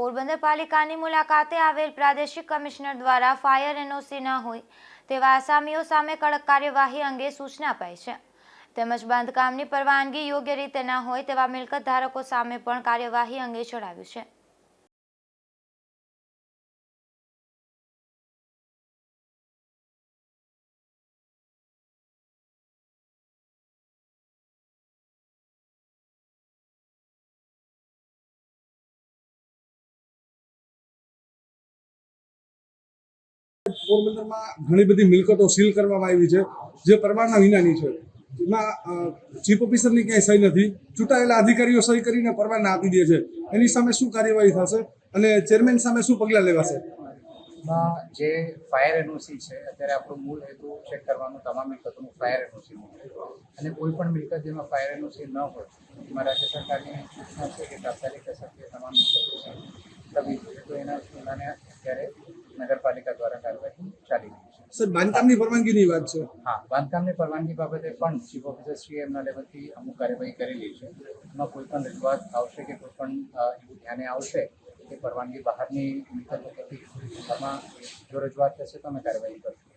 પોરબંદર પાલિકાની મુલાકાતે આવેલ પ્રાદેશિક કમિશનર દ્વારા ફાયર એનઓસી ન હોય તેવા આસામીઓ સામે કડક કાર્યવાહી અંગે સૂચના અપાઈ છે. તેમજ બાંધકામની પરવાનગી યોગ્ય રીતે ન હોય તેવા મિલકત ધારકો સામે પણ કાર્યવાહી અંગે જણાવ્યું છે. પોરબંદરમાં ઘણી બધી મિલકતો સીલ કરવામાં આવી છે, જે પરવાના વિનાની છે. એમાં ચીફ ઓફિસરની ક્યાંય સહી નથી. ચૂંટાયેલા અધિકારીઓ સહી કરીને પરવાના આપી દે છે. એની સામે શું કાર્યવાહી થશે અને ચેરમેન સામે શું પગલાં લેવાશે? જે ફાયર એનઓસી છે, અત્યારે આપણો મૂળ હેતુ ચેક કરવાનું તમામ મિલકતોનું ફાયર એનઓસી અને કોઈ પણ મિલકત જેમાં ફાયર એનઓસી ન હોય, એમાં રાજ્ય સરકારની સૂચના છે કે તાત્કાલિક અસરથી તમામ મિલકતો તો એના અત્યારે નગરપાલિકા દ્વારા કાર્યવાહી ચાલી રહી છે. સર બાંધકામની પરવાનગીની વાત છે. હા બાંધકામની પરવાનગી બાબતે પણ ચીફ ઓફિસરશ્રીએ એમના લેવલથી અમુક કાર્યવાહી કરેલી છે. એમાં કોઈ પણ રજૂઆત આવશે કે કોઈ પણ એવું ધ્યાને આવશે કે પરવાનગી આમાં જો રજૂઆત થશે તો અમે કાર્યવાહી કરશું.